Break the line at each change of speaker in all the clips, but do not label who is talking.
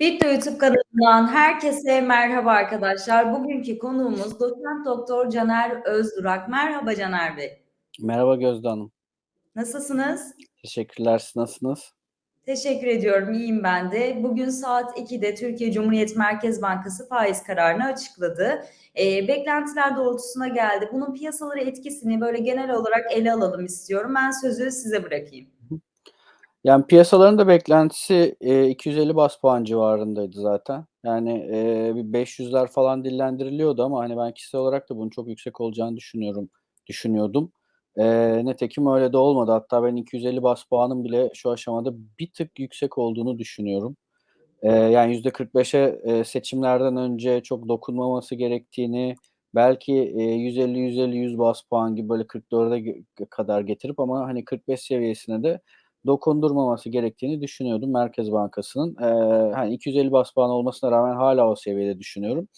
Bitto YouTube kanalından herkese merhaba arkadaşlar. Bugünkü konuğumuz Doçent Doktor Caner Özdurak. Merhaba Caner Bey.
Merhaba Gözde Hanım.
Nasılsınız?
Teşekkürler. Siz nasılsınız?
Teşekkür ediyorum. İyiyim ben de. Bugün saat 2'de Türkiye Cumhuriyet Merkez Bankası faiz kararını açıkladı. E, beklentiler doğrultusuna geldi. Bunun piyasalara etkisini böyle genel olarak ele alalım istiyorum. Ben sözü size bırakayım.
Yani piyasaların da beklentisi e, 250 bas puan civarındaydı zaten. Yani e, bir 500'ler falan dillendiriliyordu ama hani ben kişisel olarak da bunun çok yüksek olacağını düşünüyorum, düşünüyordum. E, netekim öyle de olmadı. Hatta ben 250 bas puanın bile şu aşamada bir tık yüksek olduğunu düşünüyorum. E, yani %45'e e, seçimlerden önce çok dokunmaması gerektiğini, belki e, 150-150-100 bas puan gibi böyle 44'e kadar getirip ama hani 45 seviyesine de dokundurmaması gerektiğini düşünüyordum Merkez Bankası'nın. Eee, hani 250 bas puan olmasına rağmen hala o seviyede düşünüyorum.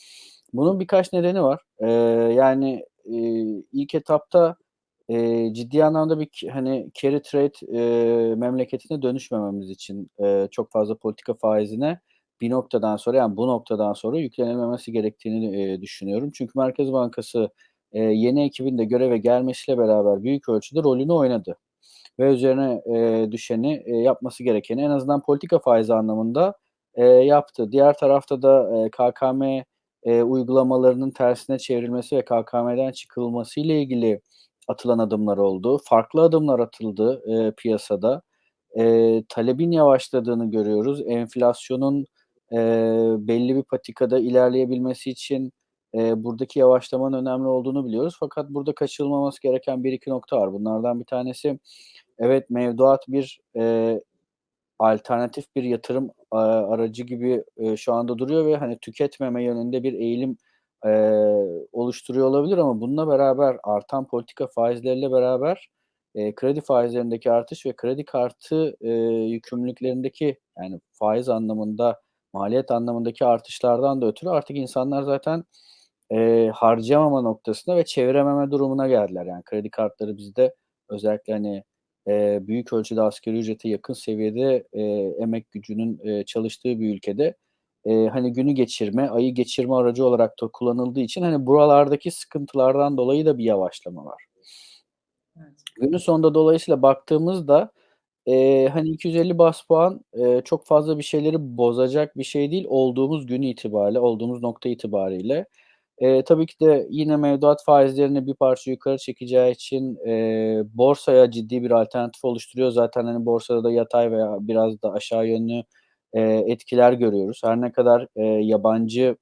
Bunun birkaç nedeni var. Eee, yani, eee, ilk etapta, eee, ciddi anlamda bir hani carry trade, eee, memleketine dönüşmememiz için, eee, çok fazla politika faizine bir noktadan sonra, yani bu noktadan sonra yüklenilmemesi gerektiğini, eee, düşünüyorum. Çünkü Merkez Bankası, eee, yeni ekibin de göreve gelmesiyle beraber büyük ölçüde rolünü oynadı ve üzerine e, düşeni e, yapması gerekeni en azından politika faizi anlamında e, yaptı. Diğer tarafta da e, KKM e, uygulamalarının tersine çevrilmesi ve KKM'den çıkılması ile ilgili atılan adımlar oldu. Farklı adımlar atıldı e, piyasada. E, talebin yavaşladığını görüyoruz. Enflasyonun e, belli bir patikada ilerleyebilmesi için e, buradaki yavaşlamanın önemli olduğunu biliyoruz. Fakat burada kaçırılmaması gereken bir iki nokta var. Bunlardan bir tanesi Evet, mevduat bir, eee, alternatif bir yatırım, aaa, aracı gibi, eee, şu anda duruyor ve, hani, tüketmeme yönünde bir eğilim, eee, oluşturuyor olabilir ama bununla beraber artan politika faizleriyle beraber, eee, kredi faizlerindeki artış ve kredi kartı, eee, yükümlülüklerindeki, yani, faiz anlamında, maliyet anlamındaki artışlardan da ötürü artık insanlar zaten, eee, harcayamama noktasına ve çevirememe durumuna geldiler. Yani, kredi kartları bizde özellikle, hani, eee, büyük ölçüde asgari ücrete yakın seviyede, eee, emek gücünün, eee, çalıştığı bir ülkede, eee, hani, günü geçirme, ayı geçirme aracı olarak da kullanıldığı için, hani, buralardaki sıkıntılardan dolayı da bir yavaşlama var.
Evet.
Günün sonunda dolayısıyla baktığımızda, eee, hani, 250 bas puan, eee, çok fazla bir şeyleri bozacak bir şey değil olduğumuz gün itibariyle, olduğumuz nokta itibariyle. Eee, tabii ki de yine mevduat faizlerini bir parça yukarı çekeceği için, eee, borsaya ciddi bir alternatif oluşturuyor. Zaten, hani, borsada da yatay veya biraz da aşağı yönlü, eee, etkiler görüyoruz. Her ne kadar, eee, yabancı,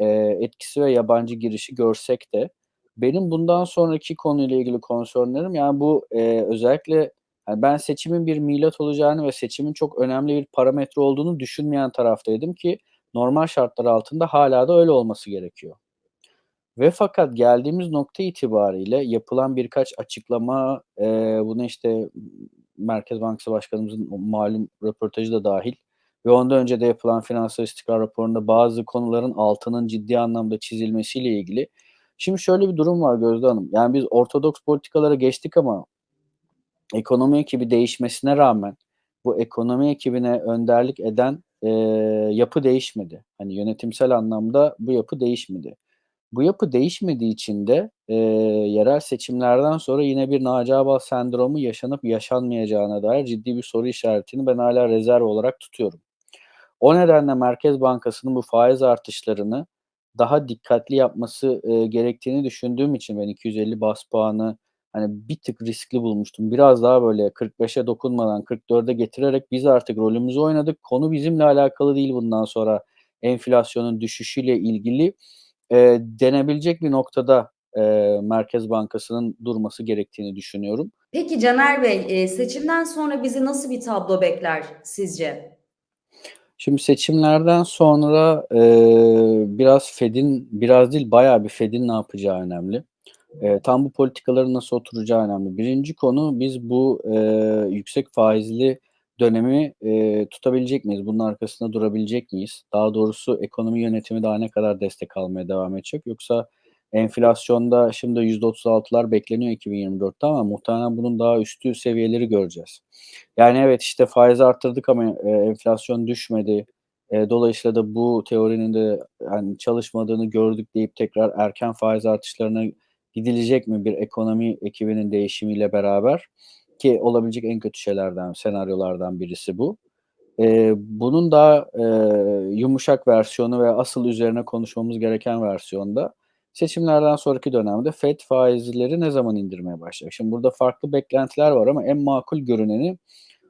eee, etkisi ve yabancı girişi görsek de benim bundan sonraki konuyla ilgili concern'lerim, yani, bu, eee, özellikle, hani, ben seçimin bir milat olacağını ve seçimin çok önemli bir parametre olduğunu düşünmeyen taraftaydım ki normal şartlar altında hâlâ da öyle olması gerekiyor. Ve fakat geldiğimiz nokta itibariyle yapılan birkaç açıklama, eee, buna, işte, Merkez Bankası Başkanımızın malum röportajı da dâhil ve ondan önce de yapılan finansal istikrar raporunda bazı konuların altının ciddi anlamda çizilmesiyle ilgili. Şimdi şöyle bir durum var Gözde Hanım, yani, biz ortodoks politikalara geçtik ama ekonomi ekibi değişmesine rağmen bu ekonomi ekibine önderlik eden, eee, yapı değişmedi. Hani, yönetimsel anlamda bu yapı değişmedi. Bu yapı değişmediği için de, eee, yerel seçimlerden sonra yine bir Naci Ağbal sendromu yaşanıp yaşanmayacağına dair ciddi bir soru işaretini ben hâlâ rezerv olarak tutuyorum. O nedenle Merkez Bankası'nın bu faiz artışlarını daha dikkatli yapması, eee, gerektiğini düşündüğüm için ben 250 bas puanı, hani, bir tık riskli bulmuştum. Biraz daha böyle 45'e dokunmadan 44'e getirerek biz artık rolümüzü oynadık. Konu bizimle alakalı değil bundan sonra enflasyonun düşüşüyle ilgili, eee, denebilecek bir noktada, eee, Merkez Bankası'nın durması gerektiğini düşünüyorum.
Peki Caner Bey, seçimden sonra bizi nasıl bir tablo bekler sizce?
Şimdi seçimlerden sonra, eee, biraz Fed'in, biraz değil bayağı bir Fed'in ne yapacağı önemli. Eee, tam bu politikaların nasıl oturacağı önemli. 1'inci konu biz bu, eee, yüksek faizli dönemi, eee, tutabilecek miyiz? Bunun arkasında durabilecek miyiz? Daha doğrusu ekonomi yönetimi daha ne kadar destek almaya devam edecek? Yoksa enflasyonda şimdi %36'lar bekleniyor 2024'te ama muhtemelen bunun daha üstü seviyeleri göreceğiz. Yani, evet, işte, faizi arttırdık ama, eee, enflasyon düşmedi. Eee, dolayısıyla da bu teorinin de, hani, çalışmadığını gördük deyip tekrar erken faiz artışlarına gidilecek mi bir ekonomi ekibinin değişimiyle beraber? Ki olabilecek en kötü şeylerden, senaryolardan birisi bu. Eee, bunun daha, eee, yumuşak versiyonu ve asıl üzerine konuşmamız gereken versiyonda seçimlerden sonraki dönemde FED faizleri ne zaman indirmeye başlayacak? Şimdi burada farklı beklentiler var ama en makul görüneni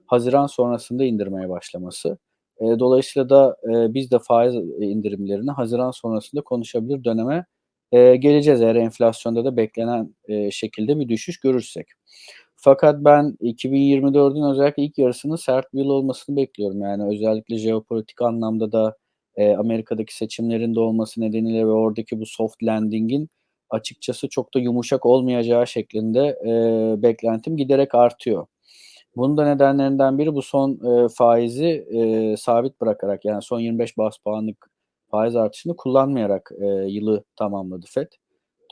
haziran sonrasında indirmeye başlaması. Eee, dolayısıyla da, eee, biz de faiz, indirimlerini haziran sonrasında konuşabilir döneme, eee, geleceğiz eğer enflasyonda da beklenen, eee, şekilde bir düşüş görürsek. Fakat ben 2024'ün özellikle ilk yarısının sert bir yıl olmasını bekliyorum. Yani özellikle jeopolitik anlamda da, eee, Amerika'daki seçimlerin de olması nedeniyle ve oradaki bu soft landing'in açıkçası çok da yumuşak olmayacağı şeklinde, eee, beklentim giderek artıyor. Bunun da nedenlerinden biri bu son, eee, faizi, eee, sabit bırakarak yani son 25 bas puanlık faiz artışını kullanmayarak, eee, yılı tamamladı FED.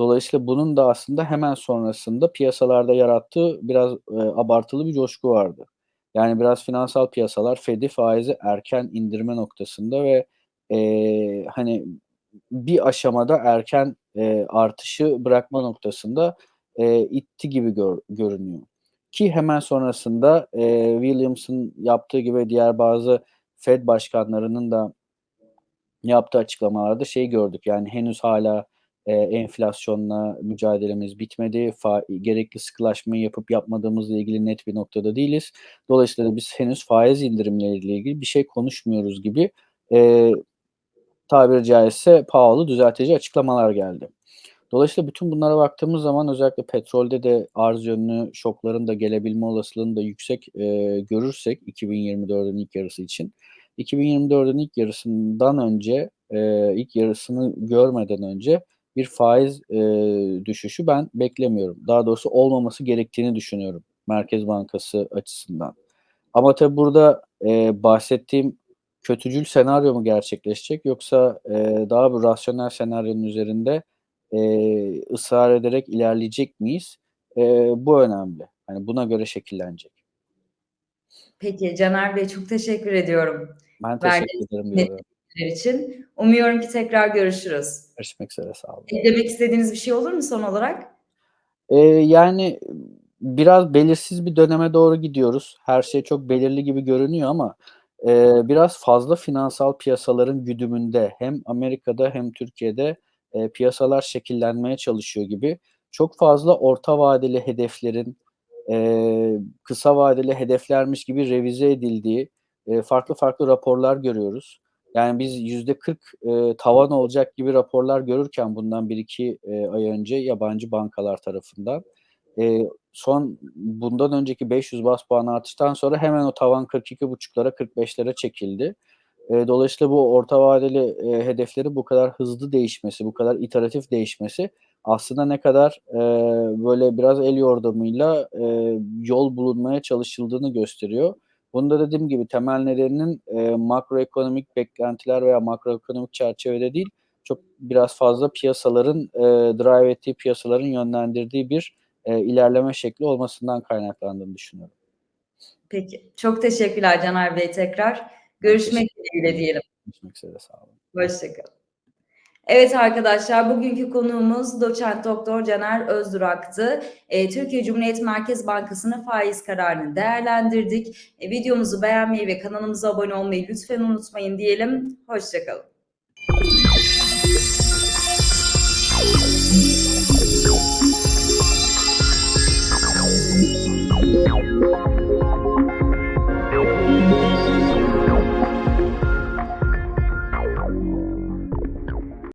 Dolayısıyla bunun da aslında hemen sonrasında piyasalarda yarattığı biraz, eee, abartılı bir coşku vardı. Yani biraz finansal piyasalar FED'i faizi erken indirme noktasında ve, eee, hani, bir aşamada erken, eee, artışı bırakma noktasında, eee, itti gibi gör görünüyor. Ki hemen sonrasında, eee, Williams'ın yaptığı gibi diğer bazı FED başkanlarının da yaptığı açıklamalarda şeyi gördük, yani henüz hâlâ, eee, enflasyonla mücadelemiz bitmedi. Fa gerekli sıkılaşmayı yapıp yapmadığımızla ilgili net bir noktada değiliz. Dolayısıyla biz henüz faiz indirimleriyle ilgili bir şey konuşmuyoruz gibi, eee, tabiri caizse pahalı düzeltici açıklamalar geldi. Dolayısıyla bütün bunlara baktığımız zaman özellikle petrolde de arz yönlü şokların da gelebilme olasılığını da yüksek, eee, görürsek 2024'ün ilk yarısı için, 2024'ün ilk yarısından önce, eee, ilk yarısını görmeden önce bir faiz, eee, düşüşü ben beklemiyorum. Daha doğrusu olmaması gerektiğini düşünüyorum Merkez Bankası açısından. Ama tabii burada, eee, bahsettiğim kötücül senaryo mu gerçekleşecek yoksa, eee, daha bir rasyonel senaryonun üzerinde, eee, ısrar ederek ilerleyecek miyiz? Eee, bu önemli. Hani, buna göre şekillenecek.
Peki, Caner Bey, çok teşekkür ediyorum
Ben teşekkür
verdiğiniz
ederim,
için. Umuyorum ki tekrar görüşürüz.
Görüşmek üzere, sağ olun.
Eklemek istediğiniz bir şey olur mu son olarak?
Eee, yani, biraz belirsiz bir döneme doğru gidiyoruz. Her şey çok belirli gibi görünüyor ama, eee, biraz fazla finansal piyasaların güdümünde hem Amerika'da hem Türkiye'de, eee, piyasalar şekillenmeye çalışıyor gibi. Çok fazla orta vadeli hedeflerin, eee, kısa vadeli hedeflermiş gibi revize edildiği, eee, farklı farklı raporlar görüyoruz. Yani biz %40, eee, tavan olacak gibi raporlar görürken bundan 1-2, eee, ay önce yabancı bankalar tarafından, eee, son bundan önceki 500 bas puan artıştan sonra hemen o tavan 42.5'lara 45'lere çekildi. Eee, dolayısıyla bu orta vadeli, eee, hedeflerin bu kadar hızlı değişmesi, bu kadar iteratif değişmesi aslında ne kadar, eee, böyle biraz el yordamıyla, eee, yol bulunmaya çalışıldığını gösteriyor. Bunun da dediğim gibi temel nedeninin, eee, makroekonomik beklentiler veya makroekonomik çerçevede değil, çok biraz fazla piyasaların, eee, drive ettiği, piyasaların yönlendirdiği bir, eee, ilerleme şekli olmasından kaynaklandığını düşünüyorum.
Peki, çok teşekkürler Caner Bey tekrar. Görüşmek dileğiyle diyelim.
Görüşmek üzere, sağ olun.
Hoşça kalın. Evet arkadaşlar bugünkü konuğumuz doçent doktor Caner Özdurak'tı. E, Türkiye Cumhuriyet Merkez Bankası'nın faiz kararını değerlendirdik. E, videomuzu beğenmeyi ve kanalımıza abone olmayı lütfen unutmayın diyelim. Hoşçakalın. Thank you.